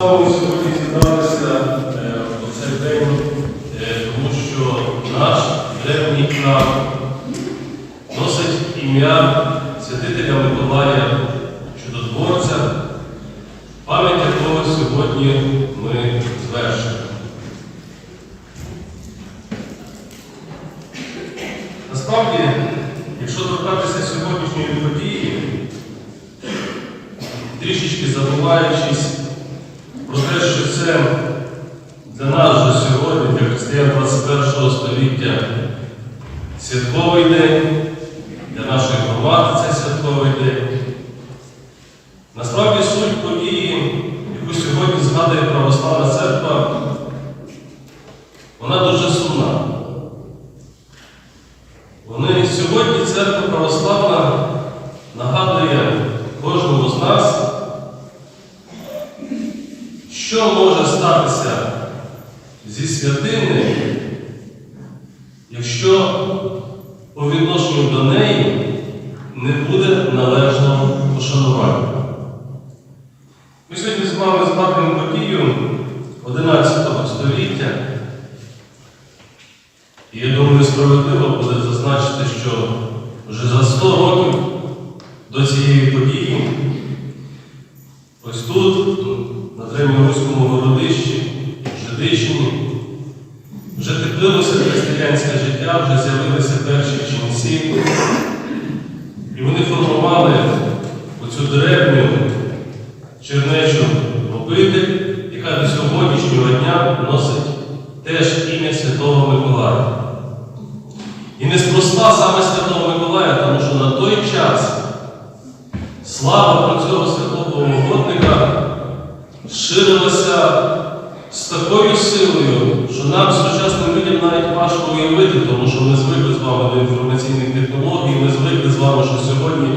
Ми сьогодні зібралися е, у цей день, е, тому що наш древній храм носить ім'я святителя Миколая Чудотворця, пам'ять якого сьогодні ми звершуємо. Насправді, якщо торкатися сьогоднішньої події, трішечки забуваючись про те, що це для нас же сьогодні, для християн 21 століття, святковий день, для нашої громади це святковий день. Насправді суть події, яку сьогодні згадує Православна церква, вона дуже сумна. Вони сьогодні церква православна нагадує кожному з нас, що може статися зі святиною, якщо по відношенню до неї не буде належного пошанування? Ми сьогодні з вами згадуємо подію 11 століття. І я думаю, справедливо буде зазначити, що вже за 100 років до подією. ось тут, на Древньоруському городищі, Жидичині, вже теплилося християнське життя, вже з'явилися перші ченці, з такою силою, що нам, сучасним людям, навіть важко уявити, тому що ми звикли з вами до інформаційних технологій, ми звикли з вами, що сьогодні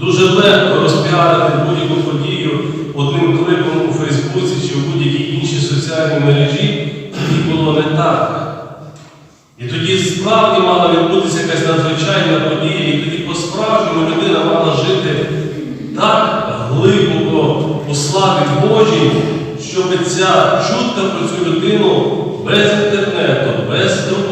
дуже легко розпіарити будь-яку подію одним кликом у Фейсбуці чи в будь-якій іншій соціальній мережі, тоді було не так. І тоді справді мала відбутися якась надзвичайна подія, і тоді по-справжньому людина мала жити так глибоко у славі Божій, щоб ця чутка про цю людину без інтернету, без друкованих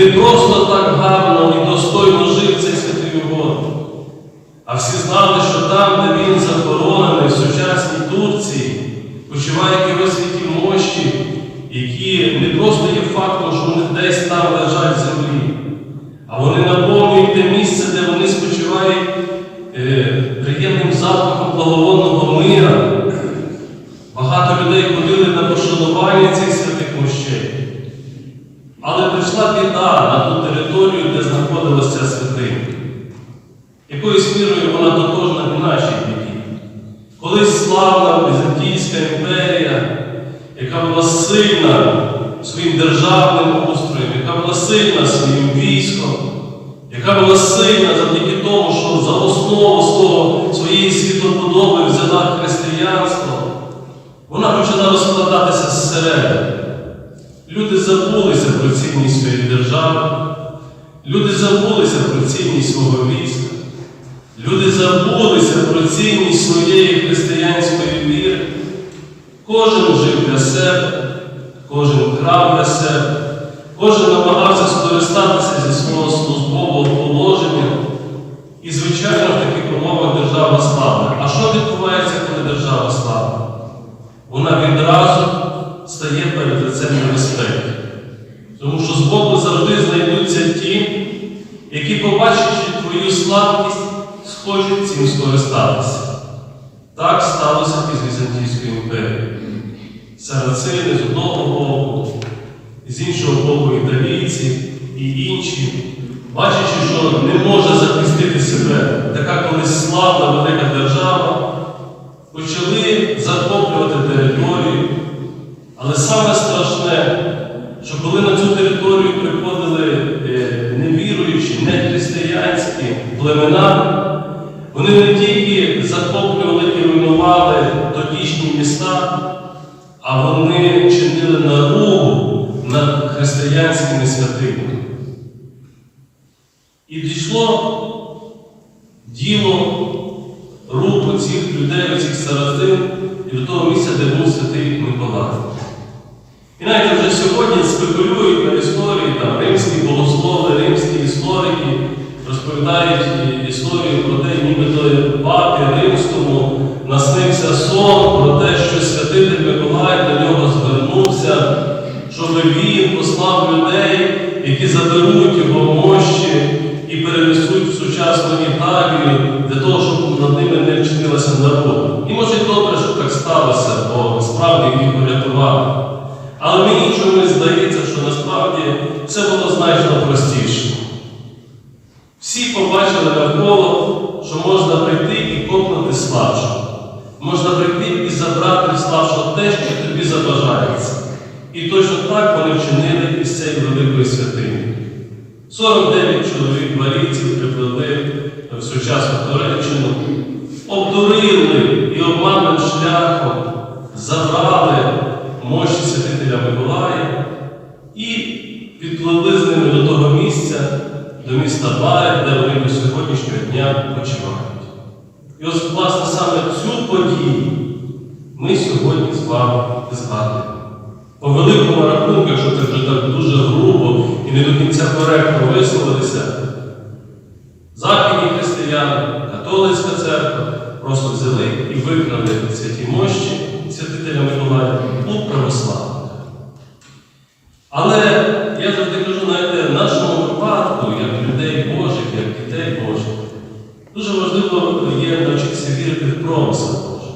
не просто так гарно і достойно жив цей святий угодник, а всі знали, що там, де він захоронений в сучасній Турції, почуває якісь святі мощі, які не просто є фактом, що вони десь там лежать в землі, а вони наповнюють те місце, де вони спочивають е, приємним запахом благовонного мира. Багато людей ходили на пошанування цих святих мощей. Але прийшла біда на ту цінність свого міста. Люди забулися про цінність своєї християнської віри. Кожен жив для себе, кожен крав для себе, кожен намагався скористатися зі свого службового положення. І, звичайно, в таких умовах держава славна. А що відбувається, коли держава славна? Вона відразу стає перед лицем небезпеки. Тому що з боку побачивши твою слабкість, схоче цим скористатися. Так сталося із Візантійською імперією. Сарацини з одного боку, з іншого боку італійці і інші, бачачи, що не може захистити себе така колись славна велика держава, почали. Над християнськими святинями. І дійшло діло руку цих людей, цих сарацин, і до того місця, де був святий Миколай. І навіть вже сьогодні спекулюють на історії, там римські богослови, римські історики розповідають історію про те, нібито папі римському наснився сон про те, що святитель щоб послав людей, які заберуть його мощі і перенесуть в сучасну Італію для того, щоб над ними не вчинилася народу. І може добре, що так сталося, бо справді їх порятували. Але мені чомусь здається, що насправді все було значно простіше. Всі побачили навколо, що можна прийти і копнути слабшого. Можна прийти і забрати в слабшого те, що тобі забажається. І точно так вони вчинили із цієї великої святині. 49 чоловік валійців припливли в сучасну Туреччину, обдурили і обманним шляхом забрали мощі святителя Миколая і підпливли з ними до того місця, до міста Бари, де вони до сьогоднішнього дня почивають. І ось, власне, саме цю подію ми сьогодні з вами згадуємо. По великому рахунку, якщо це вже так дуже грубо і не до кінця коректно висловилися, західні християни, католицька церква просто взяли і викрали святі мощі святителя Миколая у православних. Але я завжди кажу, знаєте, в нашому випадку, як людей Божих, як дітей Божих, дуже важливо є навчитися вірити в промисел Божий.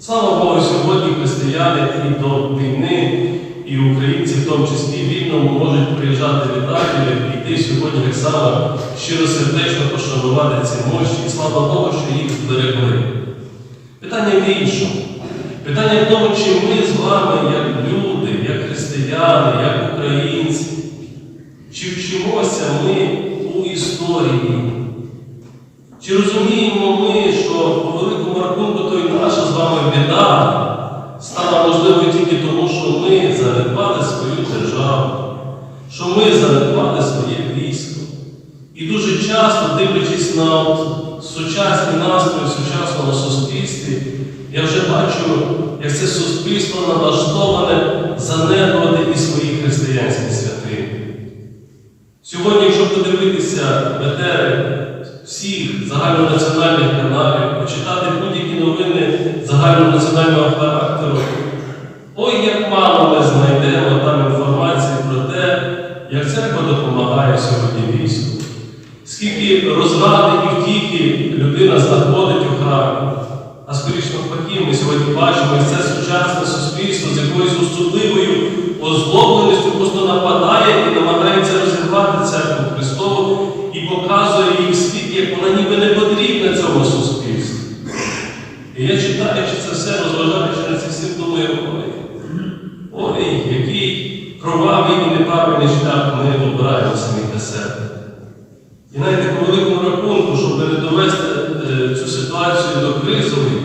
Слава Богу, сьогодні християни і до війни, і українці в тому числі вільно можуть приїжджати в Італію і йти сьогодні так само щиросердечно пошанувати ці мощі. І слава Богу, що їх зберегли. Питання в іншому. Питання в тому, чи ми з вами, як люди, християни, як українці, чи вчимося ми у історії? Чи розуміємо ми, що по великому рахунку то й наша з вами біда стала можливою тільки тому, що ми занедбали свою державу, що ми занедбали своє військо. І дуже часто, дивлячись на сучасні настрої в сучасному суспільстві, я вже бачу, як це суспільство налаштоване занедбувати і свої християнські святині. Сьогодні, якщо подивитися етери всіх загальнонаціональних каналів, почитати будь-які новини загальнонаціонального характеру, ой, як мало ми знайдемо там інформації про те, як церква допомагає сьогодні війську, скільки розради і втіхи людина знаходить у храмі. А скоріш навпаки, ми сьогодні бачимо, як це сучасне суспільство з якоюсь особливою озлобленістю просто нападає і намагається розірвати церкву Христову і показує їй в світ, як вона ніби не потрібна цьому суспільству. І я читаючи це все, розважаючи на ці всі, думаю, ой, ой, який кровавий і неправильний шлях ми обираємо самі для себе. І навіть по великому рахунку, щоб не довести е, цю ситуацію до кризової,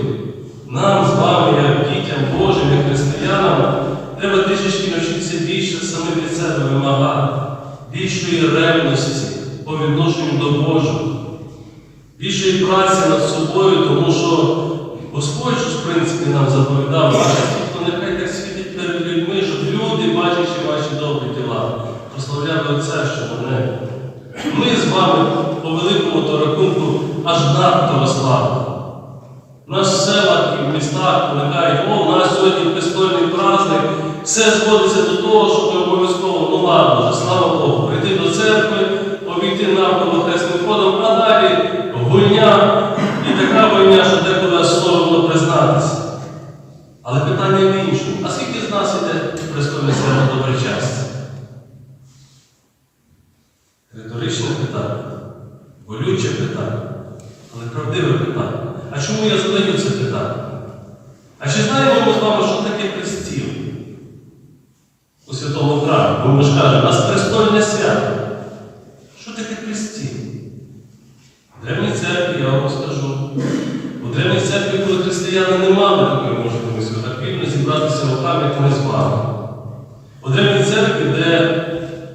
нам з вами, як дітям Божим, як християнам, треба трішечки навчитися більше саме від себе вимагати, більшої ревності по відношенню до Божого, більшої праці над собою, тому що Господь, ж, в принципі, нам заповідав, ваше світло нехай так світить перед людьми, щоб люди, бачачи ваші добрі діла, прославляли Отця, що на небі. Ми з вами по великому то рахунку аж надто розслабили. У нас в селах і в містах виникають, о, у нас сьогодні престольний праздник, все зводиться до того, що ми обов'язково, ну ладно, вже слава Богу, прийти до церкви, обійти навколо хресним ходом, а далі гульня і така війна, що деколи соромно признатися. Але питання в іншому. А скільки з нас іде престольне свято доброчастя? Риторичне питання, болюче питання, але правдиве питання. А чому задаю це питання? А чи знаємо ми з вами, що таке престіл у святому храмі? Бо ми ж кажемо, у нас престольне свято. Що таке престіл? В древній церкві, я вам скажу, у древній церкві, коли християни не мали такої можливості, так вільно зібратися храмі, як ми з вами. У древній церкві, де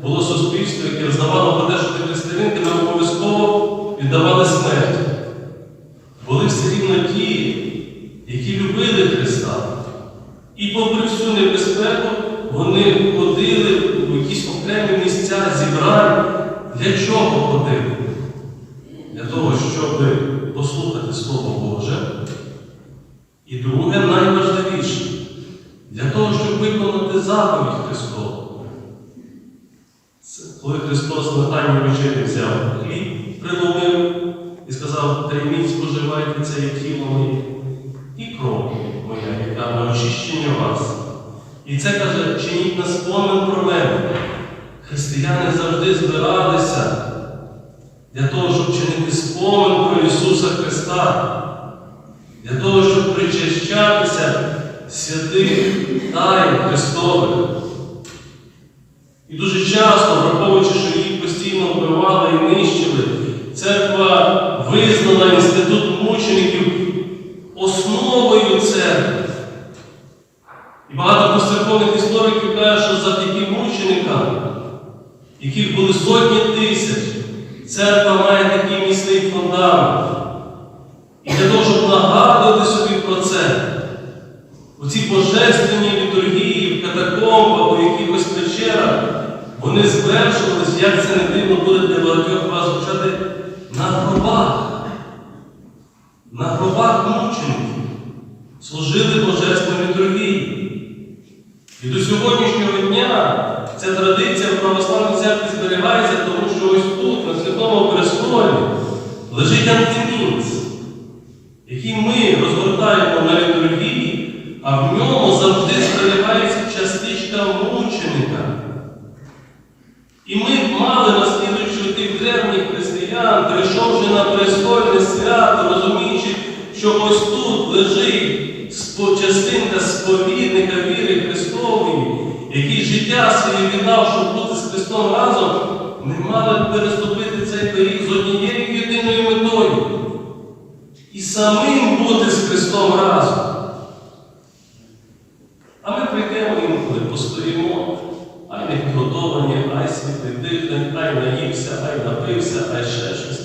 було суспільство, яке взнавало про те, що ти християнин, тебе обов'язково віддавали смерть. Були все рівно ті, які любили Христа. І попри всю небезпеку, вони ходили в якісь окремі місця зібрань. Для чого ходили? Для того, щоб послухати Слово Боже. І друге, найважливіше, для того, щоб виконати заповідь Христову. Це коли Христос на тайній вечері взяв хліб, приломив і сказав, прийміть, споживайте це є тіло моє і кров моя, яка на очищення вас. І це каже, чиніть на спомин про мене. Християни завжди збиралися для того, щоб чинити спомин про Ісуса Христа, для того, щоб причащатися святих тайн Христових. І дуже часто, враховуючи, що їх постійно вбивали і нищили, церква визнала інститут мучеників основою церкви. І багато постцерковних істориків кажуть, що завдяки мученикам, яких були сотні тисяч, церква має такий міцний фундамент. І для того, щоб нагадувати собі про це, у ці божественні літургії, в катакомбах, у якихось печерах, вони звершувалися, як це не дивно буде для багатьох вас звучати, на гробах. На гробах мучеників служили божественні літургії. І до сьогоднішнього дня ця традиція в православній церкві зберігається, тому що ось тут, на Святому Престолі, лежить антимінц, який ми розгортаємо на літургії, а в ньому завжди зберігається частичка мученика. І ми б мали, наслідуючи тих древніх християн, прийшовши на престольне свято, розуміючи, що ось тут лежить частинка сповідника віри Христової, який життя своє віддав, щоб бути з Христом разом, ми мали б переступити цей поріг з однією єдиною метою. І самим бути з Христом разом. А ми прийдемо інколи, постоїмо, ай не підготовані, ай світлий дихань, ай наївся, ай напився, ай ще щось.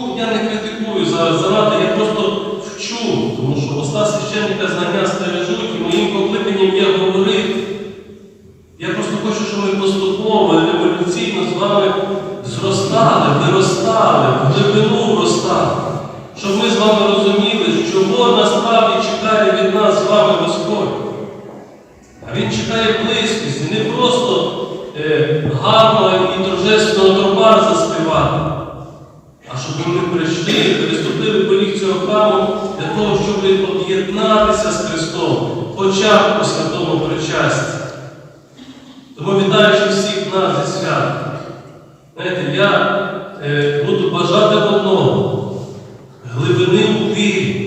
Ну, я не критикую зараз занадто, я просто вчу, тому що уста священника знання стережуть, і моїм покликанням є говорити. Я просто хочу, щоб ми поступово, еволюційно з вами зростали, виростали, в глибину вростали. Щоб ми з вами розуміли, чого насправді чекає від нас з вами Господь. А Він чекає близькості, не просто е, гарно і торжественного тропар заспівати, а щоб ми прийшли, переступили поріг цього храму того, щоб об'єднатися з Христом, хоча б у святому причасті. Тому вітаючи всіх нас зі святом, знаєте, я е, буду бажати одного глибини у вірі.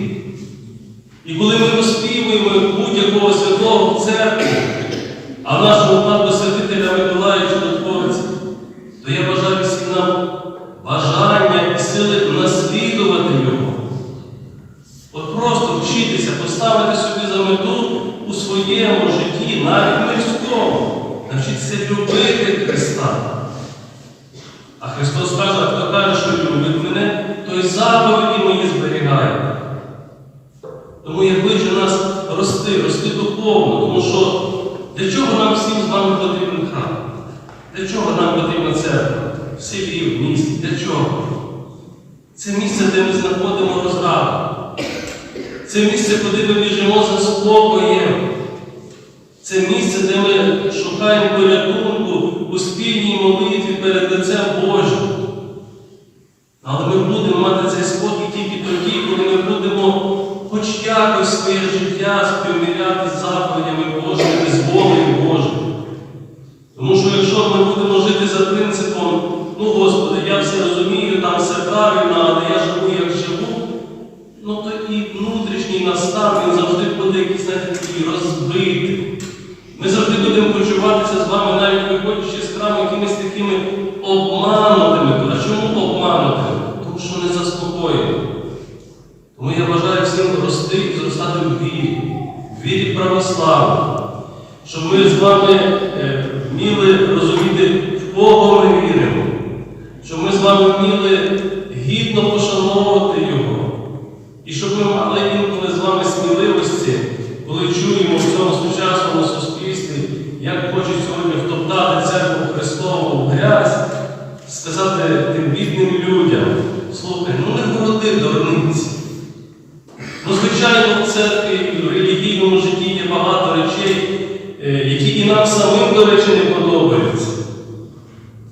І коли ми розпівуємо будь-якого святого в церкві, а в нашому випадку святителя Миколая Чудотворця, то я бажаю всім нам бажання і сили наслідувати його. От просто вчитися, поставити собі за мету у своєму житті, навіть мирському, навчитися любити Христа. А Христос каже, хто каже, що любить мене, той заповіді мої зберігає. Тому я кличу нас рости, рости духовно, тому що для чого нам всім з вами потрібен храм? Для чого нам потрібна церква? В селі, в місті. Для чого? Це місце, де ми знаходимо розраду. Це місце, куди ми біжимо за спокоєм. Це місце, де ми шукаємо порятунку у спільній молитві перед лицем Божим. Але ми будемо мати цей спокій тільки тоді, коли ми будемо хоч якось своє життя співміряти з заповідями Божими, з Богом Божим. Тому що якщо ми будемо жити за принципом, ну Господи, я все розумію, там все правильно, бажаю всім рости і зростати в вірі, в вірі православної, щоб ми з вами е, вміли розуміти, в кого ми віримо, щоб ми з вами вміли гідно пошановувати Його. І щоб ми мали інколи з вами сміливості, коли чуємо в цьому сучасному суспільстві, як хочуть сьогодні втоптати церкву Христову в грязь, сказати тим бідним людям, слухай, ну не городи дурниці. Ну, звичайно, в церкві і в релігійному житті є багато речей, е, які і нам самим, до речі, не подобаються.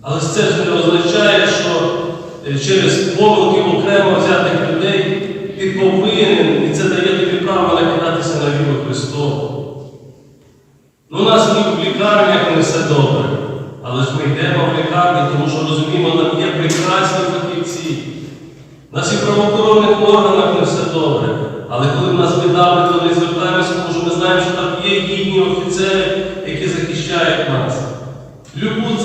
Але це ж не означає, що е, через помилки окремо взятих людей ти повинен, і це дає тобі право накидатися на віру Христову. Ну, у нас ні в лікарнях не все добре, але ж ми йдемо в лікарні, тому що розуміємо, там є прекрасні фахівці. У нас і в правоохоронних органах не все добре. Але коли в нас біда, ми до них звертаємося, тому що ми знаємо, що там є гідні офіцери, які захищають нас. Любу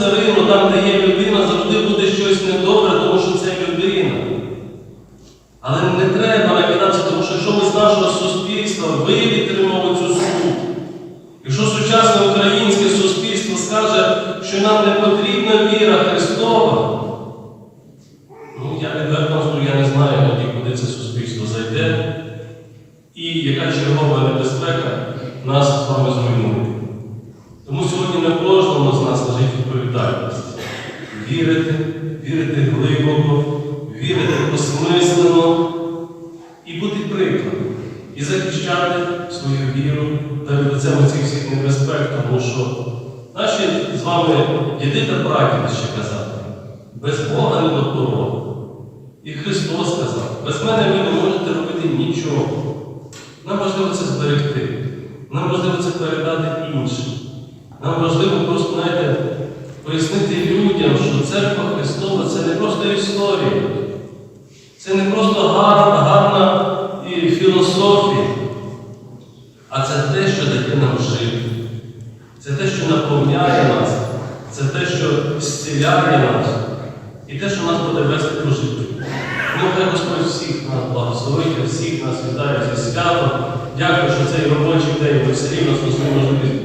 царину, там, де є людина, завжди буде щось недобре, тому що це людина. Але не треба накидатися, тому що якщо ми з нашого суспільства вивітримо цю суть, якщо сучасне українське суспільство скаже, що нам не потрібна віра Христова, ну я відверто скажу, я не знаю тоді, куди це суспільство зайде, і яка чергова небезпека нас з вами зруйнує. Тому сьогодні на кожному з нас лежить відповідальність. Вірити, вірити глибоко, вірити осмислено і бути прикладом. І захищати свою віру перед лицем цих всіх небезпек, тому що наші з вами діди та прадіди ще казали, без Бога не до дороги. І Христос сказав, без мене ви не можете робити нічого. Нам важливо це зберегти. Нам важливо це передати іншим. Нам важливо просто, знаєте, пояснити людям, що церква Христова це не просто історія, це не просто гарна, гарна і філософія, а це те, що дає нам жити. Це те, що наповняє нас, це те, що зціляє нас, і те, що нас буде вести по життю. Ну, хай Господь всіх нас благословить, всіх нас вітає зі святом. Дякую, що цей робочий день ми все рівно знайшли можливість